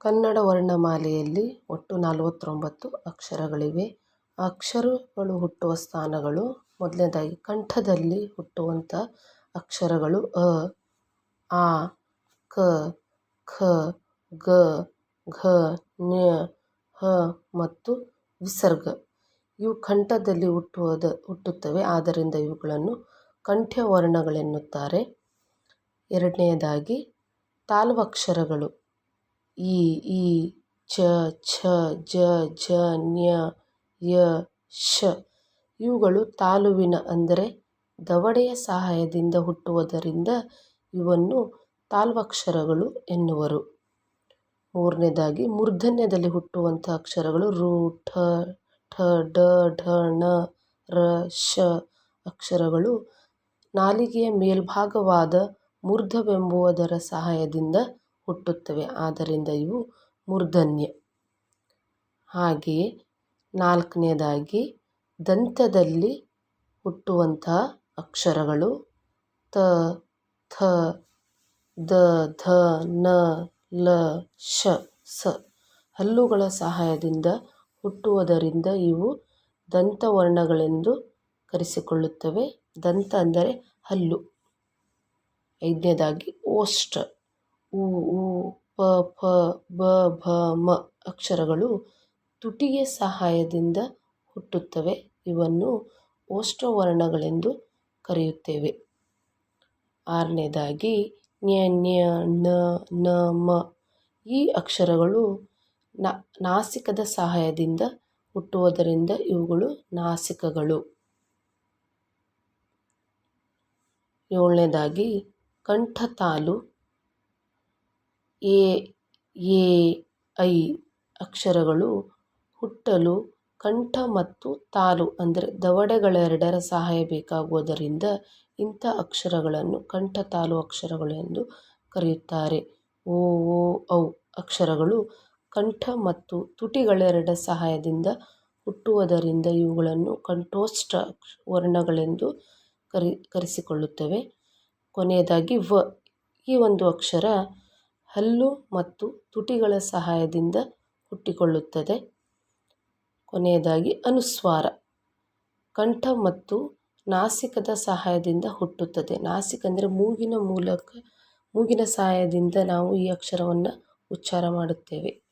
ಕನ್ನಡ ವರ್ಣಮಾಲೆಯಲ್ಲಿ ಒಟ್ಟು ನಲವತ್ತೊಂಬತ್ತು ಅಕ್ಷರಗಳಿವೆ. ಅಕ್ಷರಗಳು ಹುಟ್ಟುವ ಸ್ಥಾನಗಳು, ಮೊದಲನೇದಾಗಿ ಕಂಠದಲ್ಲಿ ಹುಟ್ಟುವಂಥ ಅಕ್ಷರಗಳು ಅ, ಆ, ಕ, ಖ, ಗ, ಘ ಞ ಹ ಮತ್ತು ವಿಸರ್ಗ. ಇವು ಕಂಠದಲ್ಲಿ ಹುಟ್ಟುವುದ, ಹುಟ್ಟುತ್ತವೆ. ಆದ್ದರಿಂದ ಇವುಗಳನ್ನು ಕಂಠ್ಯ ವರ್ಣಗಳೆನ್ನುತ್ತಾರೆ ಎರಡನೆಯದಾಗಿ ತಾಲವಕ್ಷರಗಳು. ಇ ಈ, ಚ, ಛ, ಜ ಝ ಞ ಯ ಶ ಇವುಗಳು ತಾಲುವಿನ ಅಂದರೆ ದವಡೆಯ ಸಹಾಯದಿಂದ ಹುಟ್ಟುವುದರಿಂದ ಇವನ್ನು ತಾಲ್ವಕ್ಷರಗಳು ಎನ್ನುವರು. ಮೂರನೇದಾಗಿ ಮೂರ್ಧನ್ಯದಲ್ಲಿ ಹುಟ್ಟುವಂಥ ಅಕ್ಷರಗಳು ರು, ಠ ಠ, ಡ, ಢ, ಣ, ರ ಶ ಅಕ್ಷರಗಳು ನಾಲಿಗೆಯ ಮೇಲ್ಭಾಗವಾದ ಮೂರ್ಧವೆಂಬುವುದರ ಸಹಾಯದಿಂದ ಹುಟ್ಟುತ್ತವೆ. ಆದ್ದರಿಂದ ಇವು ಮೂರ್ಧನ್ಯ. ಹಾಗೆಯೇ ನಾಲ್ಕನೇದಾಗಿ ದಂತದಲ್ಲಿ ಹುಟ್ಟುವಂತಹ ಅಕ್ಷರಗಳು ತ, ಥ, ದ, ಧ, ನ, ಲ, ಶ, ಸ ಹಲ್ಲುಗಳ ಸಹಾಯದಿಂದ ಹುಟ್ಟುವುದರಿಂದ ಇವು ದಂತವರ್ಣಗಳೆಂದು ಕರೆಸಿಕೊಳ್ಳುತ್ತವೆ. ದಂತ ಅಂದರೆ ಹಲ್ಲು. ಐದನೇದಾಗಿ, ಓಷ್ಠ. ಉ ಉ, ಪ ಫ ಬ, ಭ, ಮ ಅಕ್ಷರಗಳು ತುಟಿಯ ಸಹಾಯದಿಂದ ಹುಟ್ಟುತ್ತವೆ. ಇವನ್ನು ಓಷ್ಟವರ್ಣಗಳೆಂದು ಕರೆಯುತ್ತೇವೆ. ಆರನೇದಾಗಿ ಞ ಞ ಣ ನ, ಮ ಈ ಅಕ್ಷರಗಳು ನಾಸಿಕದ ಸಹಾಯದಿಂದ ಹುಟ್ಟುವುದರಿಂದ ಇವುಗಳು ನಾಸಿಕಗಳು. ಏಳನೇದಾಗಿ ಕಂಠತಾಲು ಎ ಎ, ಐ ಅಕ್ಷರಗಳು ಹುಟ್ಟಲು, ಕಂಠ ಮತ್ತು ತಾಲು ಅಂದರೆ ದವಡೆಗಳೆರಡರ ಸಹಾಯ ಬೇಕಾಗುವುದರಿಂದ ಇಂಥ ಅಕ್ಷರಗಳನ್ನು ಕಂಠ, ತಾಲು ಅಕ್ಷರಗಳು ಎಂದು ಕರೆಯುತ್ತಾರೆ. ಓ ಓ, ಔ ಅಕ್ಷರಗಳು ಕಂಠ ಮತ್ತು ತುಟಿಗಳೆರಡರ ಸಹಾಯದಿಂದ ಹುಟ್ಟುವುದರಿಂದ ಇವುಗಳನ್ನು ಕಂಠೋಷ್ಠ ವರ್ಣಗಳೆಂದು ಕರಿ, ಕರೆಸಿಕೊಳ್ಳುತ್ತವೆ. ಕೊನೆಯದಾಗಿ ವ ಈ ಒಂದು ಅಕ್ಷರ ಹಲ್ಲು ಮತ್ತು ತುಟಿಗಳ ಸಹಾಯದಿಂದ ಹುಟ್ಟಿಕೊಳ್ಳುತ್ತದೆ. ಕೊನೆಯದಾಗಿ ಅನುಸ್ವಾರ. ಕಂಠ ಮತ್ತು ನಾಸಿಕದ ಸಹಾಯದಿಂದ ಹುಟ್ಟುತ್ತದೆ. ನಾಸಿಕ ಅಂದರೆ ಮೂಗಿನ ಮೂಲಕ, ಮೂಗಿನ ಸಹಾಯದಿಂದ ನಾವು ಈ ಅಕ್ಷರವನ್ನು ಉಚ್ಚಾರ ಮಾಡುತ್ತೇವೆ.